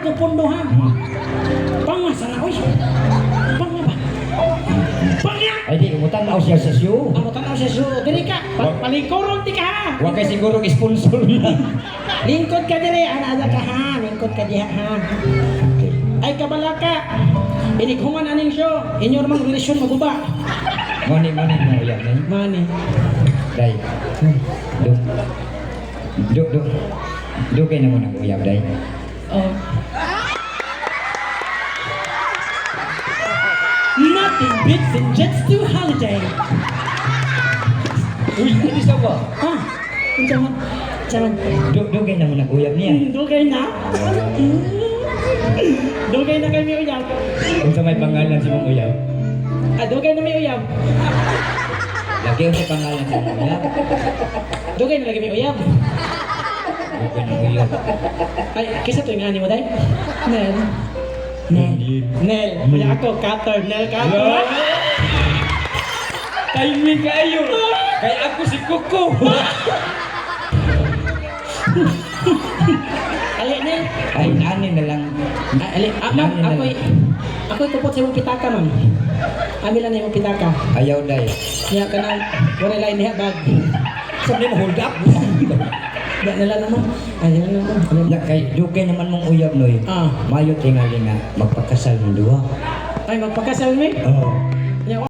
ko punduhan. Panga sana, oy. Panga ba? Panga! Ay di, umutan na ako siya sa siyo. Ang tanaw siya su, diri ka. Pa- Palingkuron ti ka ha. Huwag kay siguro sponsor na. Lingkod ka diri, ana ada ka ha. Lingkod ka diha ha. Ay kabalaka. Inikhuman aning show. Inyo mang relasyon maguba. Mani, mani, mo yan. Nay. Mani. Day. Do. Do, do. Do kayo naman ang uyab, day. Oh. Nothing beats in Jets to holiday. Uy, ano siya ba? Ha? Unsaman? Unsaman? Do, do kayo naman ang uyab niya. Dugay na? Dugay na kami uyab. Kung sa may pangalan si mong uyab. Ah, dugay na may uyab. Lagi ang sa pangalan si mong uyab. Dugay na lagi may uyab. Okay ng uyab. Ay, kisa to yung ani mo, day? Nel. Nel. Nel. Kaya ako, cutter. Nel cutter. Timing kayo! Kaya ako si Kuko! Ali, Nel. Ay, ani na lang. Ah, ali, ah, ma'am, ako'y, ako'y tupot sa imong pitaka, ma'am. Amila na imong pitaka. Ayaw, day. Niya ka na, wala lang niya bag. Sabi na hold up. Nala naman. Ay, nala naman. Ya, kay do kay naman mong uyab, noy. Ah. Mayo tingali nga magpakasal ng duwa. Ay, magpakasal mi? Oo.